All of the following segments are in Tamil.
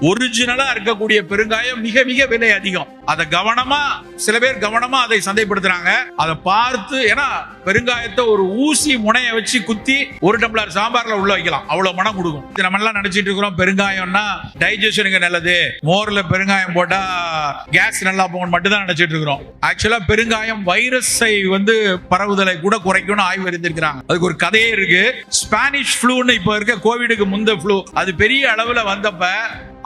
ஒரிஜினலா இருக்கக்கூடிய பெருங்காயம் மிக மிக விலை அதிகம். அதை கவனமா சில பேர் கவனமா அதை சந்தைப்படுத்துறாங்க. அதை பார்த்து ஏன்னா பெருங்காயத்தை ஒரு ஊசி முனைய வச்சு குத்தி ஒரு டம்ளர் சாம்பார்ல உள்ள வைக்கலாம். அவ்வளவு மனம் கொடுக்கும். இது நம்ம எல்லாம் நினைச்சிட்டு இருக்கிறோம் பெருங்காயம்னா டைஜஷனுக்கு நல்லது. மோர்ல பெருங்காயம் போட்டா கேஸ் நல்லா போகும் மட்டும் தான் நினைச்சிட்டு இருக்கிறோம். ஆக்சுவலா பெருங்காயம் வைரஸை வந்து பரவுதலை கூட குறைக்கும்னு ஆய்வு அறிந்திருக்கிறாங்க. அதுக்கு ஒரு கதையே இருக்கு. ஸ்பானிஷ் ஃப்ளூன்னு இப்ப இருக்க கோவிடுக்கு முந்த ஃப்ளூ அது பெரிய அளவுல வந்தப்ப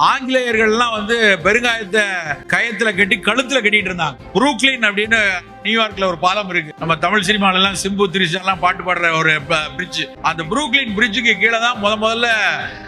ஆங்கிலேயர்கள்லாம் வந்து பெருங்காயத்தை கயத்துல கட்டி கழுத்துல கட்டிட்டு இருந்தாங்க. புரூக்லின் அப்படின்னு நியூயார்க்ல ஒரு பாலம் இருக்கு. நம்ம தமிழ் சினிமால எல்லாம் சிம்பு திரிஷா எல்லாம் பாட்டு பாடுற ஒரு பிரிட்ஜ் அந்த புரூக்லின் பிரிட்ஜுக்கு கீழே தான் முத முதல்ல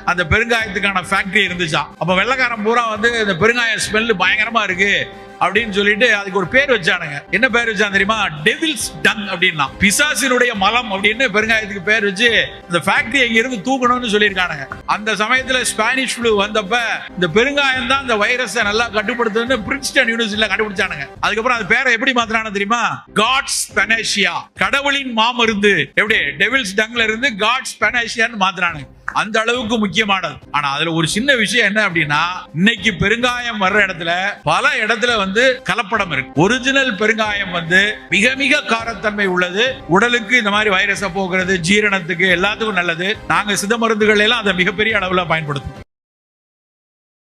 அந்த பெருங்காயத்துக்கான ஃபேக்டரி இருந்துச்சாம். அப்ப வெள்ளக்காரன் பூரா வந்து இந்த பெருங்காய ஸ்மெல் பயங்கரமா இருக்கு. அப்படின்னு சொல்லிட்டு அதுக்கு ஒரு பேர் வச்சானுங்க. என்ன பேர் வச்சான் தெரியுமா? டெவில்ஸ் டங் அப்படின்னா பிசாசினுடைய மலம் அப்படின்னு பெருங்காயத்துக்கு பேர் வச்சு இந்த ஃபேக்டரி எங்க இருந்து தூக்கணும்னு சொல்லியிருக்கானுங்க. அந்த சமயத்துல ஸ்பானிஷ் ஃப்ளூ வந்தப்ப இந்த பெருங்காயம் தான் இந்த வைரஸை நல்லா கட்டுப்படுத்துன்னு பிரின்ஸ்டன் யூனிவர்சிட்டியில கண்டுபிடிச்சானுங்க. அதுக்கப்புறம் அந்த பேரை எப்படி மாத்தினானு தெரியுமா? காட்ஸ் பெனேஷியா கடவுளின் மாமருந்து. எப்படி? டெவில்ஸ் டங்ல இருந்து காட்ஸ் பெனேஷியான்னு மாத்தினானுங்க. அந்த அளவுக்கு முக்கியமானது. ஆனா அதுல ஒரு சின்ன விஷயம் என்ன அப்படின்னா இன்னைக்கு பெருங்காயம் வர்ற இடத்துல பல இடத்துல வந்து கலப்படம் இருக்கு. ஒரிஜினல் பெருங்காயம் வந்து மிக மிக காரத்தன்மை உள்ளது. உடலுக்கு இந்த மாதிரி வைரஸை போக்குறது ஜீரணத்துக்கு எல்லாத்துக்கும் நல்லது. நாங்க சித மருந்துகள் எல்லாம் அதை மிகப்பெரிய அளவுல பயன்படுத்தும்